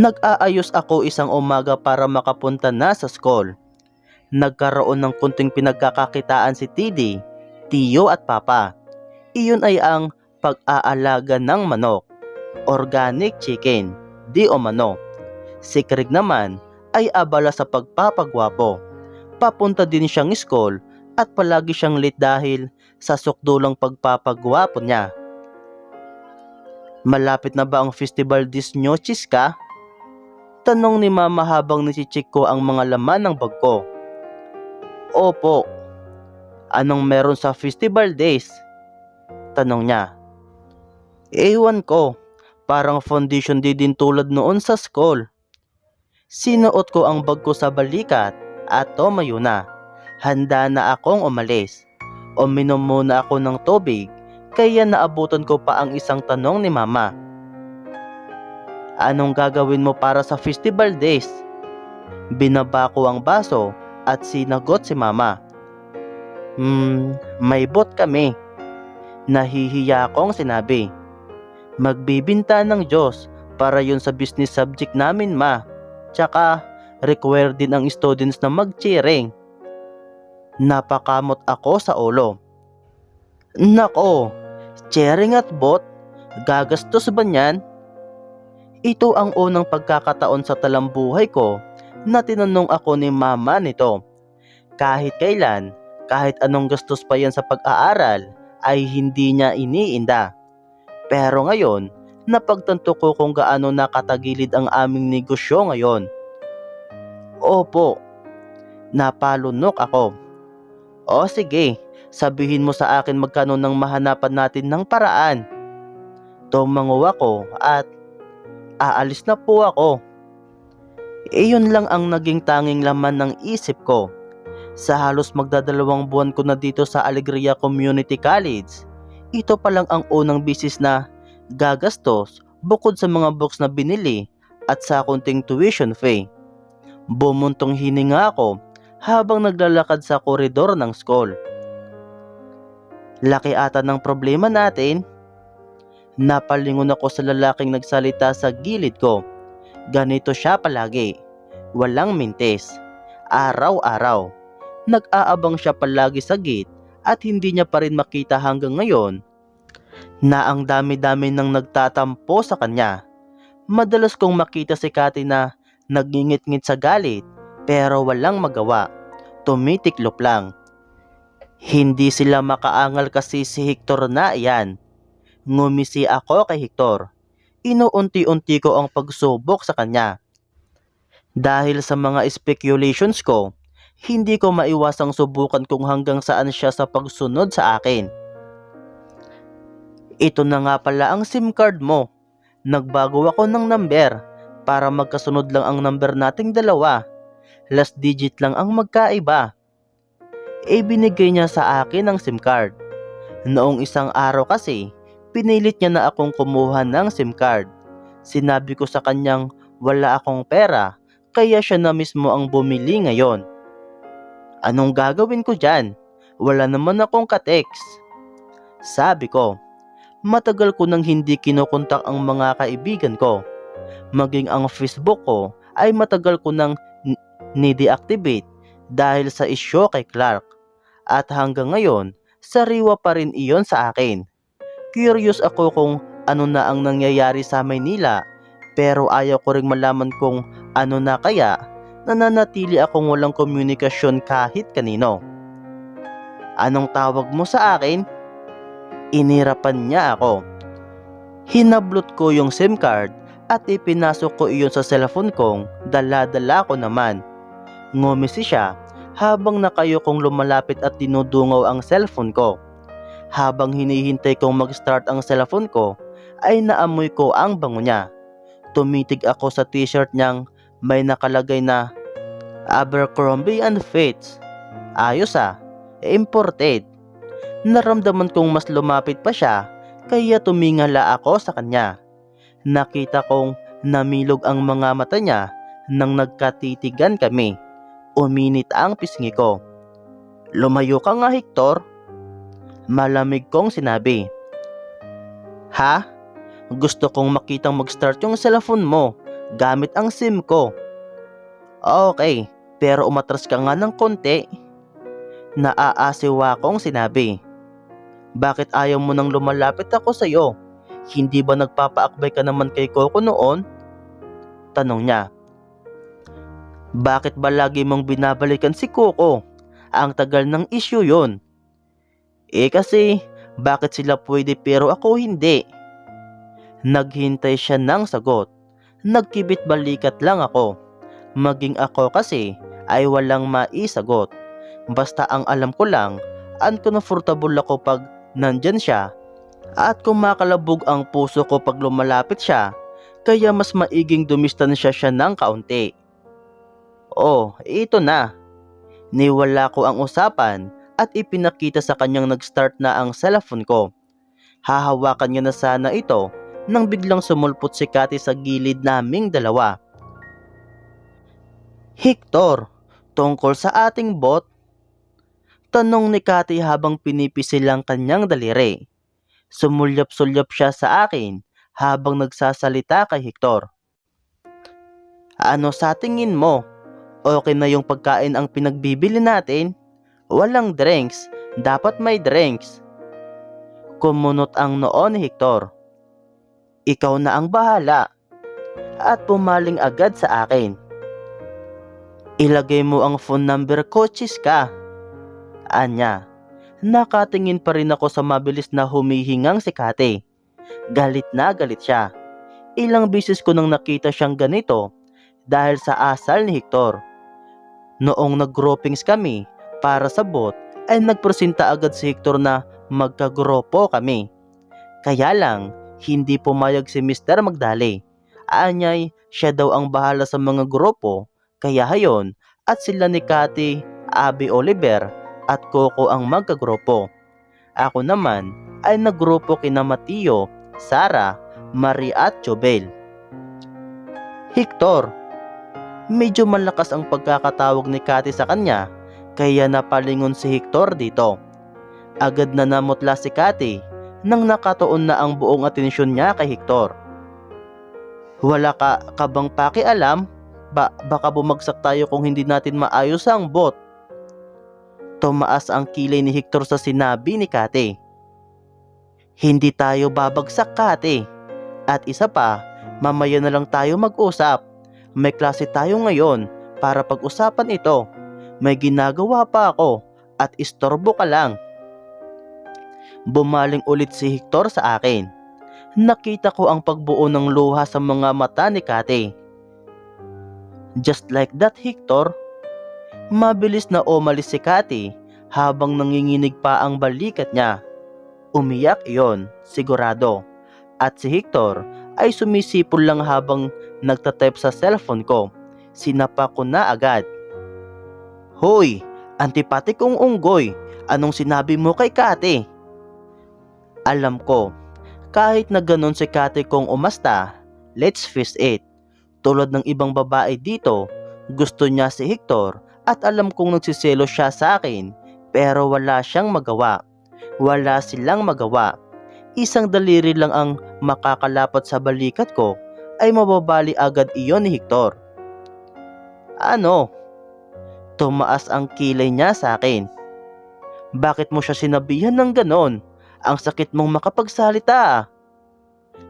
Nag-aayos ako isang umaga para makapunta na sa school. Nagkaroon ng kunting pinagkakakitaan si Tidi, Tiyo at Papa. Iyon ay ang pag-aalaga ng manok, organic chicken, di o mano. Si Craig naman ay abala sa pagpapagwapo. Papunta din siyang school at palagi siyang late dahil sa sukdulang pagpapagwapo niya. Malapit na ba ang festival dis Noches ka? Tanong ni mama habang nisichik ko ang mga laman ng bag ko. Opo. Anong meron sa festival days? Tanong niya. Ewan ko. Parang foundation day din tulad noon sa school. Sinuot ko ang bag ko sa balikat at tumayo na. Handa na akong umalis. Uminom muna ako ng tubig kaya naabutan ko pa ang isang tanong ni mama. Anong gagawin mo para sa festival days? Binaba ko ang baso at sinagot si mama. Hmm, may bot kami. Nahihiya akong sinabi. Magbibinta ng Diyos para yun sa business subject namin ma. Tsaka, required din ang students na mag-cheering. Napakamot ako sa ulo. Nako, cheering at bot? Gagastos ba niyan? Ito ang unang pagkakataon sa talambuhay ko na tinanong ako ni mama nito. Kahit kailan, kahit anong gastos pa yan sa pag-aaral, ay hindi niya iniinda. Pero ngayon, napagtanto ko kung gaano nakatagilid ang aming negosyo ngayon. Opo, napalunok ako. O sige, sabihin mo sa akin magkano nang mahanapan natin ng paraan. Tumango ako at aalis na po ako. Iyon lang ang naging tanging laman ng isip ko. Sa halos magdadalawang buwan ko na dito sa Alegria Community College, ito pa lang ang unang bisis na gagastos bukod sa mga books na binili at sa kunting tuition fee. Bumuntong hininga ako habang naglalakad sa koridor ng school. Laki ata ng problema natin. Napalingon ako sa lalaking nagsalita sa gilid ko. Ganito siya palagi. Walang mintes. Araw-araw. Nag-aabang siya palagi sa gate at hindi niya pa rin makita hanggang ngayon na ang dami-dami nang nagtatampo sa kanya. Madalas kong makita si Kati na nagngingit-ngit sa galit pero walang magawa. Tumitiklop lang. Hindi sila makaangal kasi si Hector na iyan. Ngumisi ako kay Hector. Inuunti-unti ko ang pagsubok sa kanya. Dahil sa mga speculations ko, hindi ko maiwasang subukan kung hanggang saan siya sa pagsunod sa akin. Ito na nga pala ang SIM card mo. Nagbago ako ng number para magkasunod lang ang number nating dalawa. Last digit lang ang magkaiba. E niya sa akin ang SIM card. Noong isang araw kasi, pinilit niya na akong kumuha ng SIM card. Sinabi ko sa kanyang wala akong pera, kaya siya na mismo ang bumili ngayon. Anong gagawin ko dyan? Wala naman akong katext. Sabi ko, matagal ko nang hindi kinukontak ang mga kaibigan ko. Maging ang Facebook ko ay matagal ko nang ni-deactivate dahil sa isyo kay Clark. At hanggang ngayon, sariwa pa rin iyon sa akin. Curious ako kung ano na ang nangyayari sa Maynila pero ayaw ko ring malaman kung ano na kaya nananatili akong walang komunikasyon kahit kanino. Anong tawag mo sa akin? Inirapan niya ako. Hinablot ko yung SIM card at ipinasok ko iyon sa cellphone kong dala-dala ko naman. Ngumisi siya habang nakayo kong lumalapit at dinudungaw ang cellphone ko. Habang hinihintay kong mag-start ang cellphone ko, ay naamoy ko ang bango niya. Tumitig ako sa t-shirt niyang may nakalagay na Abercrombie and Fitch. Ayos ah, imported. Naramdaman kong mas lumapit pa siya kaya tumingala ako sa kanya. Nakita kong namilog ang mga mata niya nang nagkatitigan kami. Uminit ang pisngi ko. Lumayo ka nga Hector. Malamig kong sinabi. Ha? Gusto kong makitang mag-start yung cellphone mo gamit ang SIM ko. Okay, pero umatras ka nga ng konti. Naaasiwa kong sinabi. Bakit ayaw mo nang lumalapit ako sa'yo? Hindi ba nagpapaakbay ka naman kay Coco noon? Tanong niya. Bakit ba lagi mong binabalikan si Coco? Ang tagal ng issue yon. Eh kasi, bakit sila pwede pero ako hindi? Naghintay siya ng sagot. Nagkibit balikat lang ako. Maging ako kasi ay walang maisagot. Basta ang alam ko lang, uncomfortable ako pag nandyan siya at kumakalabog ang puso ko pag lumalapit siya kaya mas maiging dumistansya siya ng kaunti. Oh, ito na. Niwala ko ang usapan at ipinakita sa kanyang nag-start na ang cellphone ko. Hahawakan niya na sana ito nang biglang sumulpot si Kati sa gilid naming dalawa. Hector, tungkol sa ating bot? Tanong ni Kati habang pinipisil ang kanyang daliri. Sumulyap-sulyap siya sa akin habang nagsasalita kay Hector. Ano sa tingin mo? Okay na yung pagkain ang pinagbibili natin? Walang drinks. Dapat may drinks. Kumunot ang noo ni Hector. Ikaw na ang bahala. At pumaling agad sa akin. Ilagay mo ang phone number ko, ka. Anya. Nakatingin pa rin ako sa mabilis na humihingang si Kate. Galit na galit siya. Ilang beses ko nang nakita siyang ganito dahil sa asal ni Hector. Noong nag-groupings kami para sa bot ay nagpresenta agad si Hector na magkagrupo kami. Kaya lang, hindi pumayag si Mr. Magdali. Anyay, siya daw ang bahala sa mga grupo, kaya hayon at sila ni Cathy, Abby Oliver at Coco ang magkagrupo. Ako naman ay naggrupo kina Matio, Sara, Marie at Jobel. Hector, medyo malakas ang pagkakatawag ni Cathy sa kanya kaya napalingon si Hector dito. Agad na namutla si Cathy nang nakatuon na ang buong atensyon niya kay Hector. Wala ka, ka bang pakialam? Ba, baka bumagsak tayo kung hindi natin maayos ang bot. Tumaas ang kilay ni Hector sa sinabi ni Kate. Hindi tayo babagsak Kate. At isa pa, mamaya na lang tayo mag-usap. May klase tayo ngayon para pag-usapan ito. May ginagawa pa ako at istorbo ka lang. Bumaling ulit si Hector sa akin. Nakita ko ang pagbuo ng luha sa mga mata ni Kate. Just like that, Hector. Mabilis na umalis si Kate habang nanginginig pa ang balikat niya. Umiyak iyon, sigurado. At si Hector ay sumisipol lang habang nagtatype sa cellphone ko. Sinapa ko na agad. Hoy, antipati kong unggoy, anong sinabi mo kay Kate? Alam ko, kahit na ganun si Kate kong umasta, let's face it. Tulad ng ibang babae dito, gusto niya si Hector at alam kong nagsiselo siya sa akin pero wala siyang magawa. Wala silang magawa. Isang daliri lang ang makakalapat sa balikat ko ay mababali agad iyon ni Hector. Ano? Tumaas ang kilay niya sa akin. Bakit mo siya sinabihan ng ganon? Ang sakit mong makapagsalita.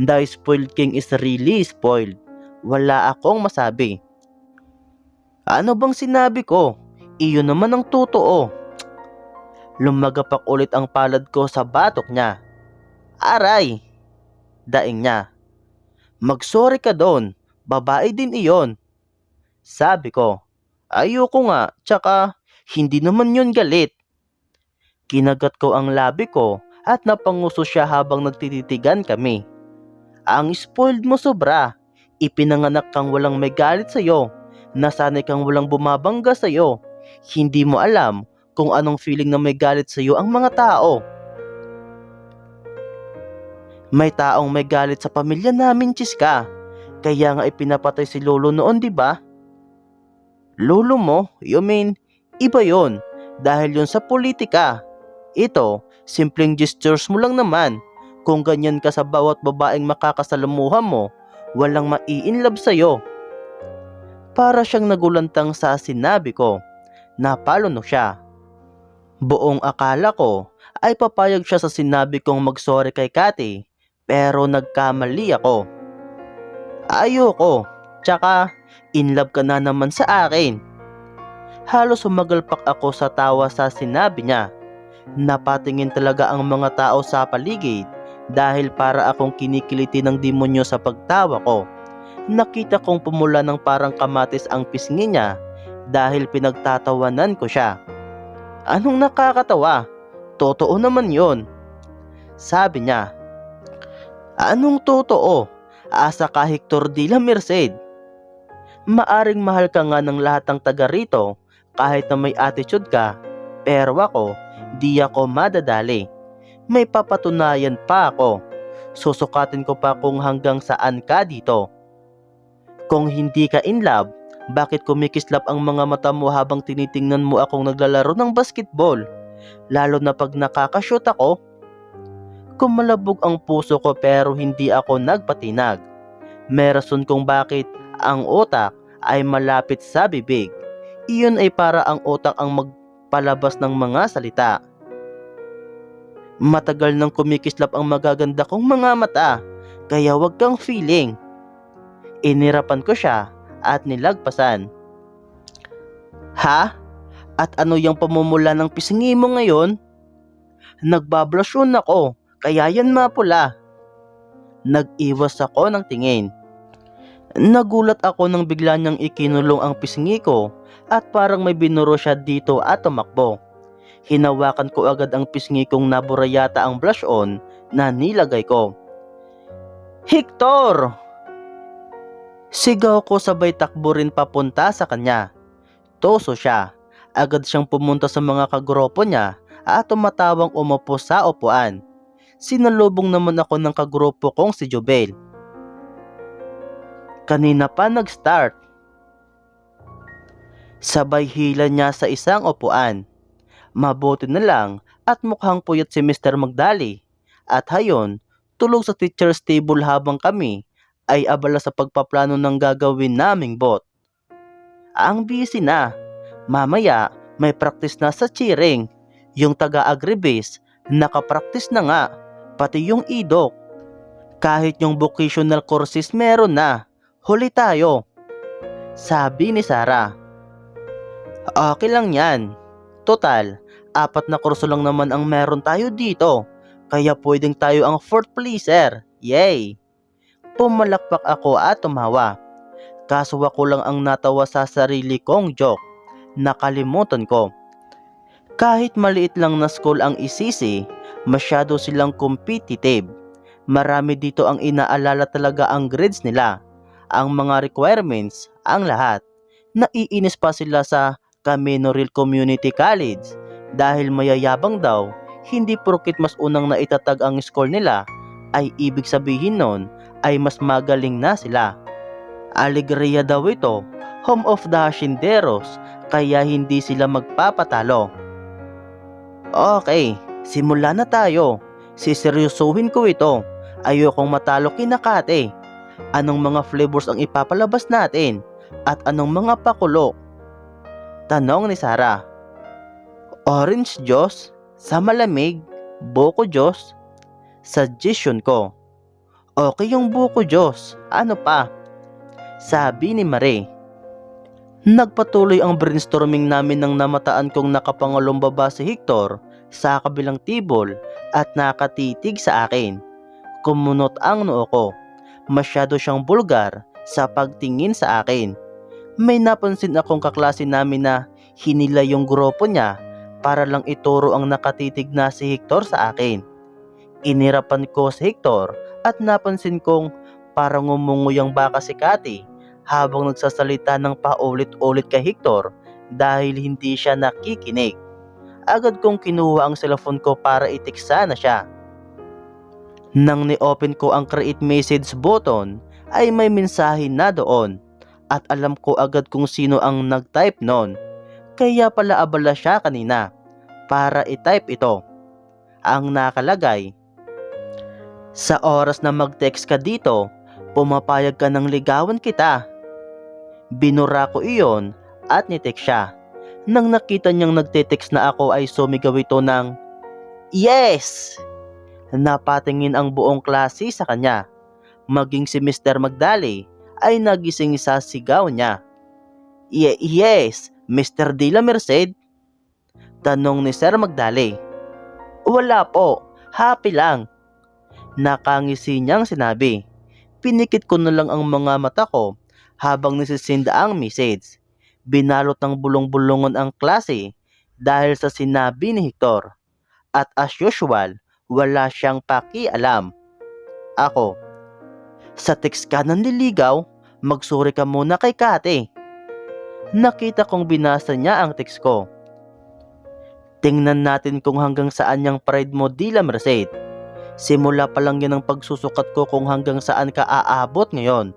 The spoiled king is really spoiled. Wala akong masabi. Ano bang sinabi ko? Iyon naman ang totoo. Lumagapak ulit ang palad ko sa batok niya. Aray! Daing niya. Magsorry ka doon. Babae din iyon. Sabi ko, ayoko nga, tsaka hindi naman yun galit. Kinagat ko ang labi ko at napanguso siya habang nagtititigan kami. Ang spoiled mo sobra. Ipinanganak kang walang may galit sa'yo. Nasanay kang walang bumabangga sa'yo. Hindi mo alam kung anong feeling na may galit sa'yo ang mga tao. May taong may galit sa pamilya namin, Chiska. Kaya nga ipinapatay si Lolo noon, di ba? Lolo mo? You mean, iba yon dahil yon sa politika. Ito, simpleng gestures mo lang naman. Kung ganyan ka sa bawat babaeng makakasalamuha mo, walang mai-inlove sa'yo. Para siyang nagulantang sa sinabi ko. Napalono siya. Buong akala ko ay papayag siya sa sinabi kong magsorry kay Kati pero nagkamali ako. Ayoko, tsaka in love ka na naman sa akin. Halos sumagalpak ako sa tawa sa sinabi niya. Napatingin talaga ang mga tao sa paligid dahil para akong kinikiliti ng demonyo sa pagtawa ko. Nakita kong pumula ng parang kamatis ang pisngi niya dahil pinagtatawanan ko siya. Anong nakakatawa? Totoo naman yon. Sabi niya. Anong totoo? Asa ka Hector de la Merced. Maaring mahal ka nga ng lahat ng taga rito kahit na may attitude ka, pero ako, di ako madadali. May papatunayan pa ako. Susukatin ko pa kung hanggang saan ka dito. Kung hindi ka in love, bakit kumikislap ang mga mata mo habang tinitingnan mo akong naglalaro ng basketball? Lalo na pag nakakashoot ako? Kumalabog ang puso ko pero hindi ako nagpatinag. May rason kung bakit ang utak ay malapit sa bibig. Iyon ay para ang utak ang magpalabas ng mga salita. Matagal nang kumikislap ang magaganda kong mga mata, kaya wag kang feeling. Inirapan ko siya at nilagpasan. Ha? At ano yung pamumula ng pisngi mo ngayon? Nagbablusyon ako, kaya yan mapula. Nag-iwas ako ng tingin. Nagulat ako nang bigla niyang ikinulong ang pisngi ko at parang may binuro siya dito at tumakbo. Hinawakan ko agad ang pisngi kong nabura yata ang blush on na nilagay ko. Hector! Sigaw ko sabay takbo rin papunta sa kanya. Toso siya. Agad siyang pumunta sa mga kagropo niya at tumatawang umupo sa upuan. Sinalubong naman ako ng kagrupo kong si Jubel. Kanina pa nag-start. Sabay hila niya sa isang upuan. Mabuti na lang at mukhang puyat si Mr. Magdali. At hayon, tulog sa teacher's table habang kami ay abala sa pagpaplano ng gagawin naming bot. Ang busy na. Mamaya, may practice na sa cheering. Yung taga-agribase, nakapractice na nga. Pati yung idok. Kahit yung vocational courses meron na. Huli tayo. Sabi ni Sarah. Okay lang yan. Total, apat na kurso lang naman ang meron tayo dito. Kaya pwedeng tayo ang fourth placer. Yay! Pumalakpak ako at tumawa. Kaso ako lang ang natawa sa sarili kong joke. Nakalimutan ko. Kahit maliit lang na school ang isisi, masyado silang competitive. Marami dito ang inaalala talaga ang grades nila, ang mga requirements, ang lahat. Naiinis pa sila sa Camino Real Community College dahil mayayabang daw, hindi porkit mas unang naitatag ang school nila ay ibig sabihin nun ay mas magaling na sila. Alegria daw ito, home of the Hacienderos, kaya hindi sila magpapatalo. Okay, simula na tayo. Siseryosuhin ko ito. Ayokong matalo kinakate. Anong mga flavors ang ipapalabas natin? At anong mga pakulo? Tanong ni Sarah. Orange Diyos, sa malamig, buko Diyos, suggestion ko. Okay yung buko Diyos, ano pa? Sabi ni Marie. Nagpatuloy ang brainstorming namin nang namataan kong nakapangulong baba si Hector sa kabilang tibol at nakatitig sa akin. Kumunot ang noo ko. Masyado siyang bulgar sa pagtingin sa akin. May napansin akong kaklase namin na hinila yung grupo niya para lang ituro ang nakatitig na si Hector sa akin. Inirapan ko si Hector at napansin kong parang umunguyang baka si Kati habang nagsasalita ng paulit-ulit kay Hector dahil hindi siya nakikinig. Agad kong kinuha ang cellphone ko para itiksa na siya. Nang ni-open ko ang create message button ay may mensahe na doon at alam ko agad kung sino ang nag-type noon. Kaya pala abala siya kanina para i-type ito. Ang nakalagay, Sa oras na mag-text ka dito, pumapayag ka ng ligawan kita. Binura ko iyon at nitek siya. Nang nakita niyang nagtitext na ako ay sumigaw ito ng Yes! Napatingin ang buong klase sa kanya. Maging si Mr. Magdali ay nagising sa sigaw niya. Ye- yes, Mr. De La Merced? Tanong ni Sir Magdali. Wala po, happy lang. Nakangisi niyang sinabi. Pinikit ko na lang ang mga mata ko habang nisisinda ang message. Binalot ng bulong-bulungon ang klase dahil sa sinabi ni Hector. At as usual, wala siyang pakialam. Ako, sa text ka ng liligaw, magsuri ka muna kay Kate. Nakita kong binasa niya ang text ko. Tingnan natin kung hanggang saan yung pride mo, Dila Merced. Simula pa lang yan ang pagsusukat ko kung hanggang saan ka aabot ngayon.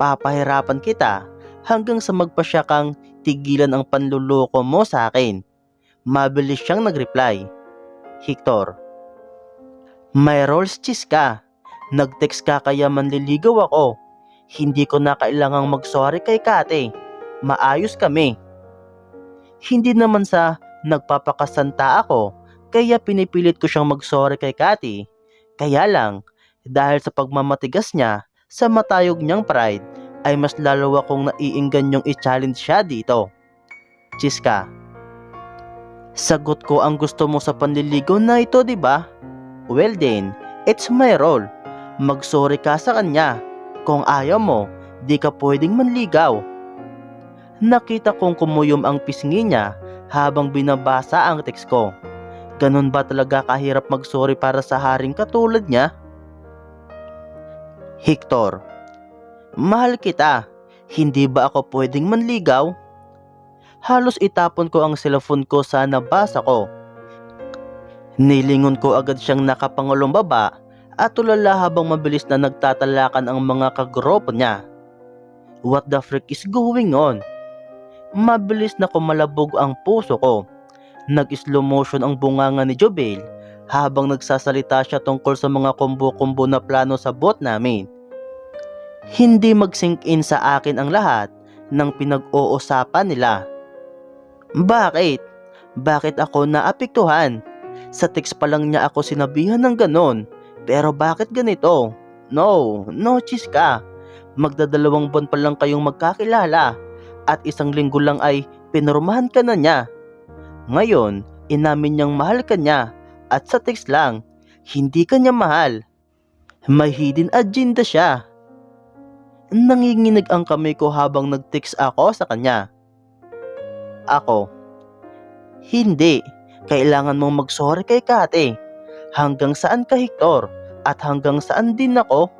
Papahirapan kita hanggang sa magpasya kang tigilan ang panluloko mo sa akin. Mabilis siyang nag-reply. Hector. May rolls cheese ka. Nag-text ka kaya manliligaw ako. Hindi ko na kailangang mag-sorry kay Kate. Maayos kami. Hindi naman sa nagpapakasanta ako kaya pinipilit ko siyang mag-sorry kay Kati. Kaya lang, dahil sa pagmamatigas niya sa matayog niyang pride, ay mas lalo akong naiinggan yung i-challenge siya dito. Chiska. Sagot ko ang gusto mo sa panliligaw na ito, di ba? Well then, it's my role. Mag-sorry ka sa kanya. Kung ayaw mo, di ka pwedeng manligaw. Nakita kong kumuyom ang pisngi niya habang binabasa ang text ko. Ganun ba talaga kahirap mag-sorry para sa haring katulad niya? Hector, mahal kita. Hindi ba ako pwedeng manligaw? Halos itapon ko ang cellphone ko sa nabasa ko. Nilingon ko agad siyang nakapangulong baba at tulala habang mabilis na nagtatalakan ang mga kagropo niya. What the frick is going on? Mabilis na kumalabog ang puso ko. Nag-slow motion ang bunganga ni Jobel habang nagsasalita siya tungkol sa mga kumbo-kumbo na plano sa bot namin. Hindi mag-sink in sa akin ang lahat ng pinag-uusapan nila. Bakit? Bakit ako naapektuhan? Sa text pa lang niya ako sinabihan ng ganon. Pero bakit ganito? No, no chiska. Magdadalawang buwan pa lang kayong magkakilala at isang linggo lang ay pinurmahan ka na niya. Ngayon, inamin niyang mahal ka niya at sa text lang, hindi ka niya mahal. May hidden agenda siya. Nanginginig ang kamay ko habang nag-text ako sa kanya. Ako, hindi. Kailangan mong mag-sorry kay Kate. Hanggang saan ka, Hector? At hanggang saan din ako?